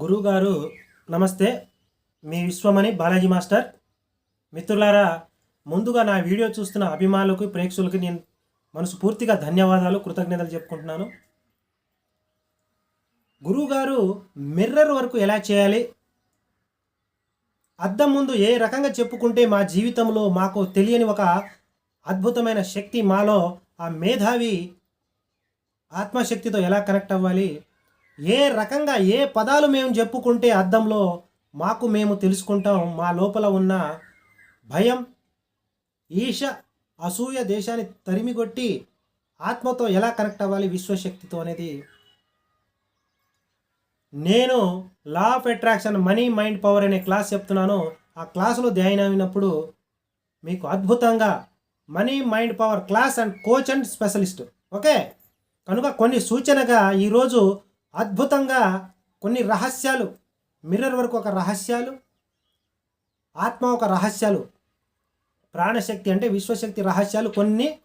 గురువుగారు నమస్తే. మీ విశ్వమణి బాలాజీ మాస్టర్. మిత్రులారా ముందుగా నా వీడియో చూస్తున్న అభిమానులకు ప్రేక్షకులకి నేను మనసుపూర్తిగా ధన్యవాదాలు కృతజ్ఞతలు చెప్పుకుంటున్నాను. గురువుగారు మిర్రర్ వరకు ఎలా చేయాలి? అద్దం ముందు ఏ రకంగా చెప్పుకుంటే మా జీవితంలో మాకు తెలియని ఒక అద్భుతమైన శక్తి మాలో ఆ మేధావి ఆత్మశక్తితో ఎలా కనెక్ట్ అవ్వాలి? ఏ రకంగా ఏ పదాలు మేము చెప్పుకుంటే అర్థంలో మాకు మేము తెలుసుకుంటాం మా లోపల ఉన్న భయం ఈశ అసూయ దేశాన్ని తరిమిగొట్టి ఆత్మతో ఎలా కనెక్ట్ అవ్వాలి విశ్వశక్తితో అనేది. నేను law of attraction money mind power అనే క్లాస్ చెప్తున్నాను. ఆ క్లాసులో ధ్యానం అయినప్పుడు మీకు అద్భుతంగా money mind power class and coach and specialist. Okay? కనుక కొన్ని సూచనగా ఈరోజు అద్భుతంగా కొన్ని రహస్యాలు మిర్రర్ వరకు ఒక రహస్యాలు ఆత్మ ఒక రహస్యాలు ప్రాణశక్తి అంటే విశ్వశక్తి రహస్యాలు కొన్ని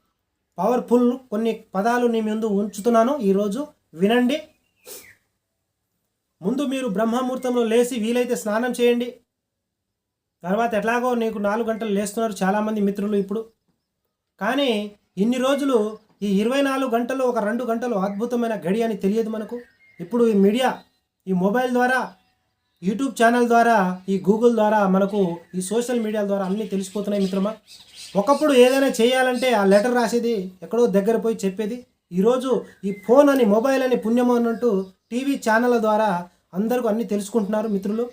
పవర్ఫుల్ కొన్ని పదాలు నీ ముందు ఉంచుతున్నాను ఈరోజు. వినండి. ముందు మీరు బ్రహ్మముహూర్తంలో లేచి వీలైతే స్నానం చేయండి. తర్వాత ఎట్లాగో నీకు నాలుగు గంటలు లేస్తున్నారు చాలామంది మిత్రులు ఇప్పుడు. కానీ ఇన్ని రోజులు ఈ ఇరవై నాలుగు గంటలు ఒక రెండు గంటలు అద్భుతమైన గడి అని తెలియదు మనకు. ఇప్పుడు ఈ మీడియా ఈ మొబైల్ ద్వారా యూట్యూబ్ ఛానల్ ద్వారా ఈ గూగుల్ ద్వారా మనకు ఈ సోషల్ మీడియా ద్వారా అన్నీ తెలిసిపోతున్నాయి మిత్రమా? ఒకప్పుడు ఏదైనా చేయాలంటే ఆ లెటర్ రాసేది ఎక్కడో దగ్గర పోయి చెప్పేది. ఈరోజు ఈ ఫోన్ అని మొబైల్ అని పుణ్యం అన్నట్టు టీవీ ఛానళ్ళ ద్వారా అందరికీ అన్నీ తెలుసుకుంటున్నారు మిత్రులు.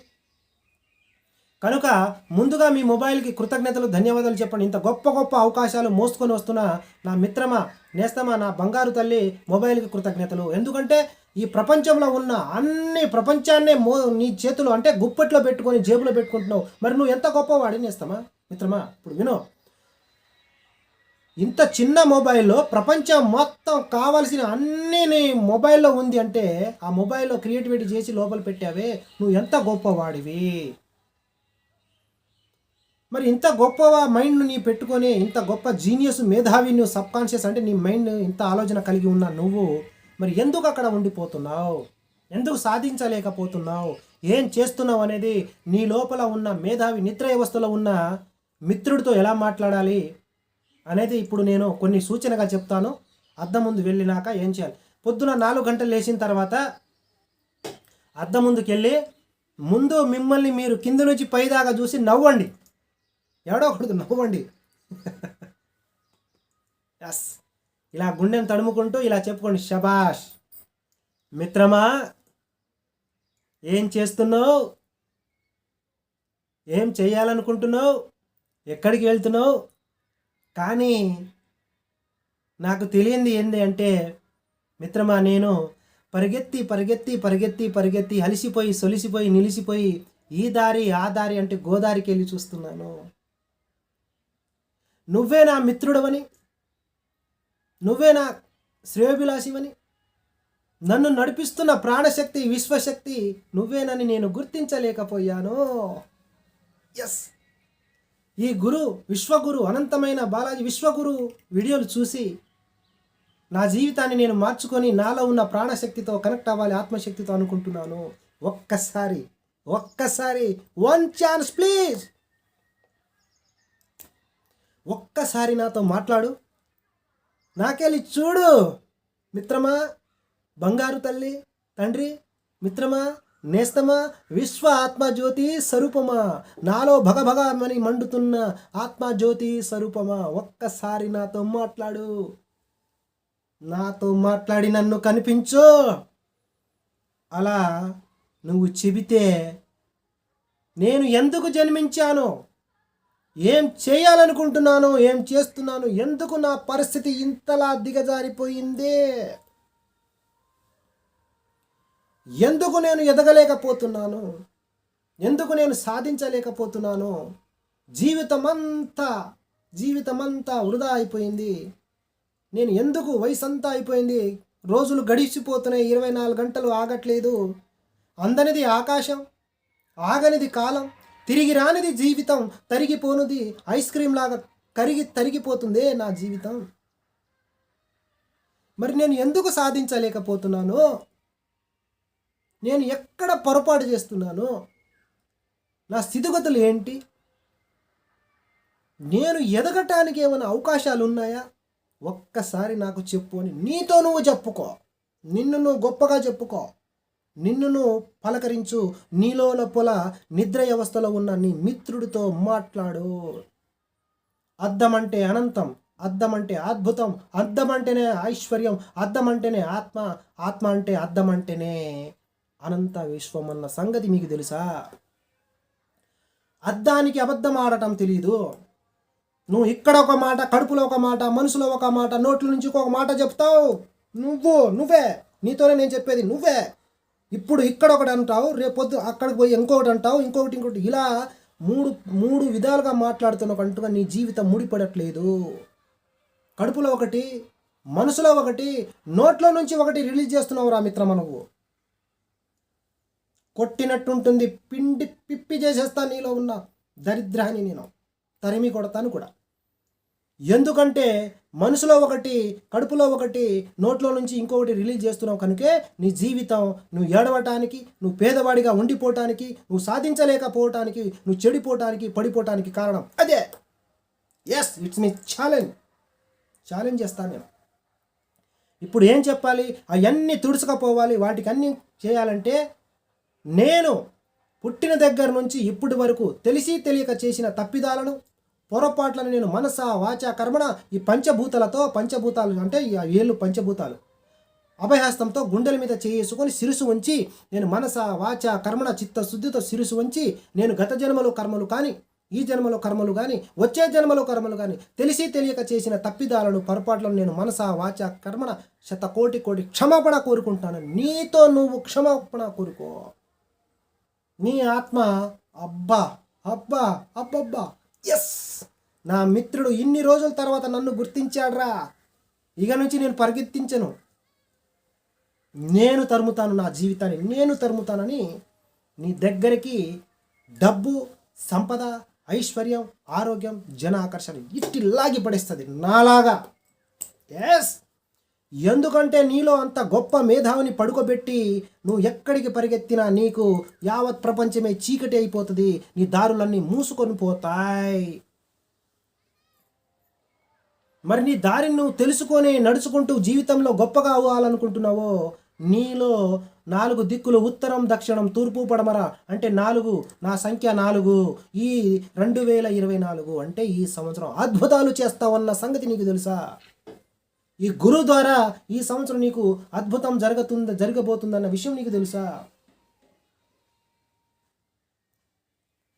కనుక ముందుగా మీ మొబైల్కి కృతజ్ఞతలు ధన్యవాదాలు చెప్పండి. ఇంత గొప్ప గొప్ప అవకాశాలు మోసుకొని వస్తున్న నా మిత్రమా నేస్తమా నా బంగారు తల్లి మొబైల్కి కృతజ్ఞతలు. ఎందుకంటే ఈ ప్రపంచంలో ఉన్న అన్ని ప్రపంచాన్నే మో నీ చేతులు అంటే గుప్పట్లో పెట్టుకొని జేబులో పెట్టుకుంటున్నావు. మరి నువ్వు ఎంత గొప్పవాడి నేస్తమా? మిత్రమా ఇప్పుడు విను. ఇంత చిన్న మొబైల్లో ప్రపంచం మొత్తం కావాల్సిన అన్నీ నీ మొబైల్లో ఉంది అంటే ఆ మొబైల్లో క్రియేటివిటీ చేసి లోపల పెట్టావే. నువ్వు ఎంత గొప్పవాడివి? మరి ఇంత గొప్ప మైండ్ నీ పెట్టుకొని ఇంత గొప్ప జీనియస్ మేధావి నువ్వు సబ్ కాన్షియస్ అంటే నీ మైండ్ ఇంత ఆలోచన కలిగి ఉన్న నువ్వు మరి ఎందుకు అక్కడ ఉండిపోతున్నావు? ఎందుకు సాధించలేకపోతున్నావు? ఏం చేస్తున్నావు అనేది నీ లోపల ఉన్న మేధావి నిద్ర వ్యవస్థలో ఉన్న మిత్రుడితో ఎలా మాట్లాడాలి అనేది ఇప్పుడు నేను కొన్ని సూచనగా చెప్తాను. అద్దం ముందు వెళ్ళినాక ఏం చేయాలి? పొద్దున నాలుగు గంటలు లేచిన తర్వాత అద్దం ముందుకు వెళ్ళి ముందు మిమ్మల్ని మీరు కింద నుంచి పైదాకా చూసి నవ్వండి. ఎవడో ఒకడు నవ్వండి. ఎస్ ఇలా గుండెను తడుముకుంటూ ఇలా చెప్పుకోండి శబాష్ మిత్రమా ఏం చేస్తున్నావు? ఏం చేయాలనుకుంటున్నావు ఎక్కడికి వెళ్తున్నావు? కానీ నాకు తెలియంది ఏంది అంటే మిత్రమా నేను పరిగెత్తి పరిగెత్తి పరిగెత్తి పరిగెత్తి అలిసిపోయి సొలిసిపోయి నిలిసిపోయి ఈ దారి ఆ దారి అంటే గోదారికి వెళ్ళి చూస్తున్నాను. నువ్వే నా మిత్రుడవని నువ్వే నా శ్రేయోభిలాషివని నన్ను నడిపిస్తున్న ప్రాణశక్తి విశ్వశక్తి నువ్వేనని నేను గుర్తించలేకపోయాను? ఎస్ ఈ గురు విశ్వగురు అనంతమైన బాలాజీ విశ్వగురు వీడియోలు చూసి నా జీవితాన్ని నేను మార్చుకొని నాలో ఉన్న ప్రాణశక్తితో కనెక్ట్ అవ్వాలి ఆత్మశక్తితో అనుకుంటున్నాను. ఒక్కసారి ఒక్కసారి వన్ ఛాన్స్ ప్లీజ్ ఒక్కసారి నాతో మాట్లాడు. నాకెళ్ళి చూడు మిత్రమా బంగారు తల్లి తండ్రి మిత్రమా నేస్తమా విశ్వ ఆత్మజ్యోతి స్వరూపమా నాలో భగభగమని మండుతున్న ఆత్మజ్యోతి స్వరూపమా ఒక్కసారి నాతో మాట్లాడు. నాతో మాట్లాడి నన్ను కనిపించు. అలా నువ్వు చెబితే నేను ఎందుకు జన్మించానో ఏం చేయాలనుకుంటున్నాను ఏం చేస్తున్నాను ఎందుకు నా పరిస్థితి ఇంతలా దిగజారిపోయింది? ఎందుకు నేను ఎదగలేకపోతున్నాను ఎందుకు నేను సాధించలేకపోతున్నాను జీవితమంతా జీవితమంతా వృధా అయిపోయింది. నేను ఎందుకు వయసు అంతా అయిపోయింది? రోజులు గడిచిపోతున్నాయి ఇరవై నాలుగు గంటలు ఆగట్లేదు. అందనిది ఆకాశం ఆగనిది కాలం. తిరిగి రానిది జీవితం తరిగిపోనుది ఐస్ క్రీమ్ లాగా కరిగి తరిగిపోతుందే నా జీవితం. మరి నేను ఎందుకు సాధించలేకపోతున్నాను? నేను ఎక్కడ పొరపాటు చేస్తున్నాను? నా స్థితిగతులు ఏంటి? నేను ఎదగటానికి ఏమైనా అవకాశాలు ఉన్నాయా? ఒక్కసారి నాకు చెప్పు అని నీతో నువ్వు చెప్పుకో. నిన్ను నువ్వు గొప్పగా చెప్పుకో. నిన్నును పలకరించు నీలో పొల నిద్ర వ్యవస్థలో ఉన్న నీ మిత్రుడితో మాట్లాడు. అద్దమంటే అంటే అనంతం అద్దమంటే అంటే అద్భుతం అద్దమంటేనే ఐశ్వర్యం అద్దమంటేనే ఆత్మ ఆత్మ అంటే అద్దమంటేనే అనంత విశ్వం అన్న సంగతి మీకు తెలుసా? అద్దానికి అబద్ధం ఆడటం తెలీదు. నువ్వు ఇక్కడ ఒక మాట కడుపులో ఒక మాట మనసులో ఒక మాట నోట్ల నుంచి ఒక మాట చెప్తావు. నువ్వు నువ్వే. నీతోనే నేను చెప్పేది నువ్వే. ఇప్పుడు ఇక్కడ ఒకటి అంటావు రేపొద్దు అక్కడికి పోయి ఇంకొకటి అంటావు ఇంకొకటి ఇంకొకటి. ఇలా మూడు మూడు విధాలుగా మాట్లాడుతున్న అంటుగా నీ జీవితం ముడిపడట్లేదు. కడుపులో ఒకటి మనసులో ఒకటి నోట్లో నుంచి ఒకటి రిలీజ్ చేస్తున్నావు రా మిత్రమ నువ్వు. కొట్టినట్టుంటుంది పిండి పిప్పి చేసేస్తా నీలో ఉన్న దరిద్రాన్ని నేను తరిమి కొడతాను కూడా. ఎందుకంటే మనసులో ఒకటి కడుపులో ఒకటి నోట్లో నుంచి ఇంకొకటి రిలీజ్ చేస్తున్నావు కనుకే నీ జీవితం నువ్వు ఏడవటానికి నువ్వు పేదవాడిగా ఉండిపోవటానికి నువ్వు సాధించలేకపోవటానికి నువ్వు చెడిపోవటానికి పడిపోవటానికి కారణం అదే. ఎస్ ఇట్స్ మీ ఛాలెంజ్ ఛాలెంజ్ చేస్తాను నేను. ఇప్పుడు ఏం చెప్పాలి? అవన్నీ తుడుచుకపోవాలి. వాటికి అన్నీ చేయాలంటే నేను పుట్టిన దగ్గర నుంచి ఇప్పటి వరకు తెలిసి తెలియక చేసిన తప్పిదాలను పొరపాట్లను నేను మనస వాచ కర్మణ ఈ పంచభూతాలతో పంచభూతాలు అంటే ఈ ఏళ్ళు పంచభూతాలు. అభయహస్తంతో గుండెల మీద చేసుకొని సిరుసు ఉంచి నేను మనస వాచ కర్మణ చిత్త శుద్ధితో సిరుసు ఉంచి నేను గత జన్మలో కర్మలు కానీ ఈ జన్మలో కర్మలు కానీ వచ్చే జన్మలో కర్మలు కానీ తెలిసి తెలియక చేసిన తప్పిదాలను పొరపాట్లను నేను మనస వాచ కర్మణ శత కోటి కోటి క్షమాపణ కోరుకుంటాను. నీతో నువ్వు క్షమాపణ కోరుకో. నీ ఆత్మ అబ్బా అబ్బా అబ్బబ్బా. ఎస్ నా మిత్రుడు ఇన్ని రోజుల తర్వాత నన్ను గుర్తించాడ్రా. ఇక నుంచి నేను పరిగెత్తించను. నేను తరుముతాను నా జీవితాన్ని నేను తరుముతానని నీ దగ్గరికి డబ్బు సంపద ఐశ్వర్యం ఆరోగ్యం జన ఆకర్షణ ఇట్టి లాగి పడేస్తుంది నాలాగా. ఎస్ ఎందుకంటే నీలో అంత గొప్ప మేధావిని పడుకోబెట్టి నువ్వు ఎక్కడికి పరిగెత్తినా నీకు యావత్ ప్రపంచమే చీకటి అయిపోతుంది నీ దారులన్నీ మూసుకొని పోతాయి. మరి నీ దారిని నువ్వు తెలుసుకొని నడుచుకుంటూ జీవితంలో గొప్పగా అవ్వాలనుకుంటున్నావో? నీలో నాలుగు దిక్కులు ఉత్తరం దక్షిణం తూర్పు పడమర అంటే నాలుగు నా సంఖ్య నాలుగు ఈ రెండు వేల ఇరవై నాలుగు అంటే ఈ సంవత్సరం అద్భుతాలు చేస్తావన్న సంగతి నీకు తెలుసా? ఈ గురువు ద్వారా ఈ సంవత్సరం నీకు అద్భుతం జరుగుతుంది జరగబోతుందన్న విషయం నీకు తెలుసా?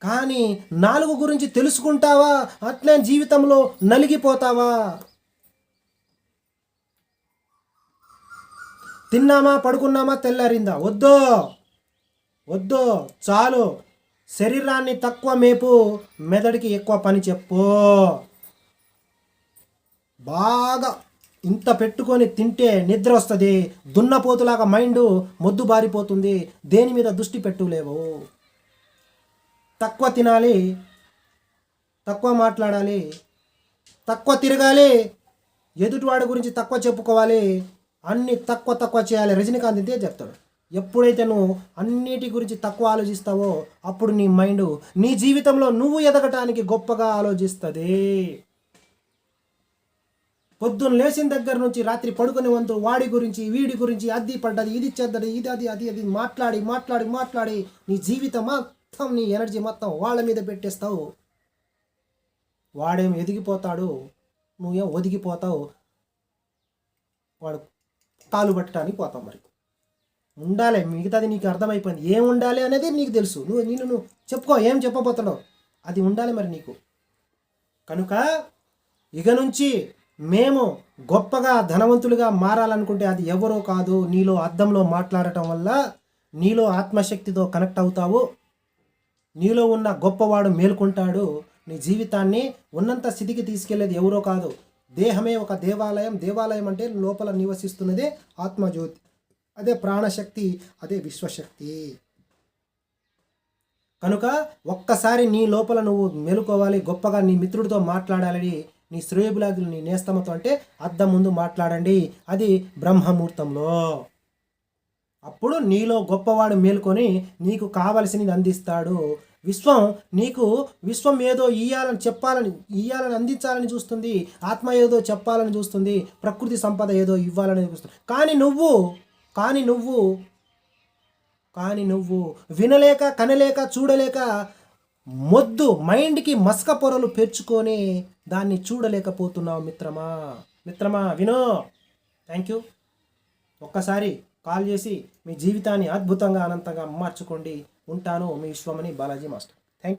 కానీ నాలుగు గురించి తెలుసుకుంటావా? అట్లే జీవితంలో నలిగిపోతావా? తిన్నామా? పడుకున్నామా? తెల్లారిందా? వద్దో. వద్దో. చాలు. శరీరాన్ని తక్కువ మేపు మెదడికి ఎక్కువ పని చెప్పు. బాగా ఇంత పెట్టుకొని తింటే నిద్ర వస్తుంది. దున్నపోతులాగా మైండ్ మొద్దు బారిపోతుంది. దేని మీద దృష్టి పెట్టులేవు. తక్కువ తినాలి తక్కువ మాట్లాడాలి తక్కువ తిరగాలి ఎదుటివాడి గురించి తక్కువ చెప్పుకోవాలి అన్ని తక్కువ తక్కువ చేయాలి. రజనీకాంత్ ఇదే చెప్తాడు. ఎప్పుడైతే నువ్వు అన్నిటి గురించి తక్కువ ఆలోచిస్తావో అప్పుడు నీ మైండ్ నీ జీవితంలో నువ్వు ఎదగటానికి గొప్పగా ఆలోచిస్తుంది. పొద్దున్న లేచిన దగ్గర నుంచి రాత్రి పడుకునే వంతు వాడి గురించి వీడి గురించి అది పడ్డది ఇది చెద్దది ఇది అది అది అది మాట్లాడి మాట్లాడి మాట్లాడి నీ జీవితం మొత్తం నీ ఎనర్జీ మొత్తం వాళ్ళ మీద పెట్టేస్తావు. వాడేం ఎదిగిపోతాడు నువ్వేం ఒదిగిపోతావు. వాడు కాలు పట్టడానికి పోతావు మరి. ఉండాలి మిగతాది నీకు అర్థమైపోయింది. ఏం ఉండాలి అనేది నీకు తెలుసు. నువ్వు నేను నువ్వు చెప్పుకో ఏం చెప్పబోతున్నావు? అది ఉండాలి మరి నీకు. కనుక ఇక నుంచి మేము గొప్పగా ధనవంతులుగా మారాలనుకుంటే అది ఎవరో కాదు నీలో అద్దంలో మాట్లాడటం వల్ల నీలో ఆత్మశక్తితో కనెక్ట్ అవుతావు. నీలో ఉన్న గొప్పవాడు మేల్కొంటాడు. నీ జీవితాన్ని ఉన్నంత స్థితికి తీసుకెళ్ళేది ఎవరో కాదు. దేహమే ఒక దేవాలయం. దేవాలయం అంటే లోపల నివసిస్తున్నదే ఆత్మజ్యోతి. అదే ప్రాణశక్తి అదే విశ్వశక్తి. కనుక ఒక్కసారి నీ లోపల నువ్వు మేలుకోవాలి గొప్పగా నీ మిత్రుడితో మాట్లాడాలని నీ శ్రేయబులాదులు నీ నేస్తమతో అంటే అద్దం ముందు మాట్లాడండి. అది బ్రహ్మముహూర్తంలో. అప్పుడు నీలో గొప్పవాడు మేల్కొని నీకు కావలసినది అందిస్తాడు. విశ్వం నీకు విశ్వం ఏదో ఇయ్యాలని చెప్పాలని ఇయ్యాలని అందించాలని చూస్తుంది. ఆత్మ ఏదో చెప్పాలని చూస్తుంది. ప్రకృతి సంపద ఏదో ఇవ్వాలని చూస్తుంది. కానీ నువ్వు కానీ నువ్వు కానీ నువ్వు వినలేక కనలేక చూడలేక మొద్దు మైండ్కి మస్క పొరలు పెంచుకొని దాన్ని చూడలేకపోతున్నావు మిత్రమా? మిత్రమా వినో. Thank you. ఒక్కసారి కాల్ చేసి మీ జీవితాన్ని అద్భుతంగా అనంతంగా మార్చుకోండి. ఉంటాను మీ విశ్వమని బాలాజీ మాస్టర్.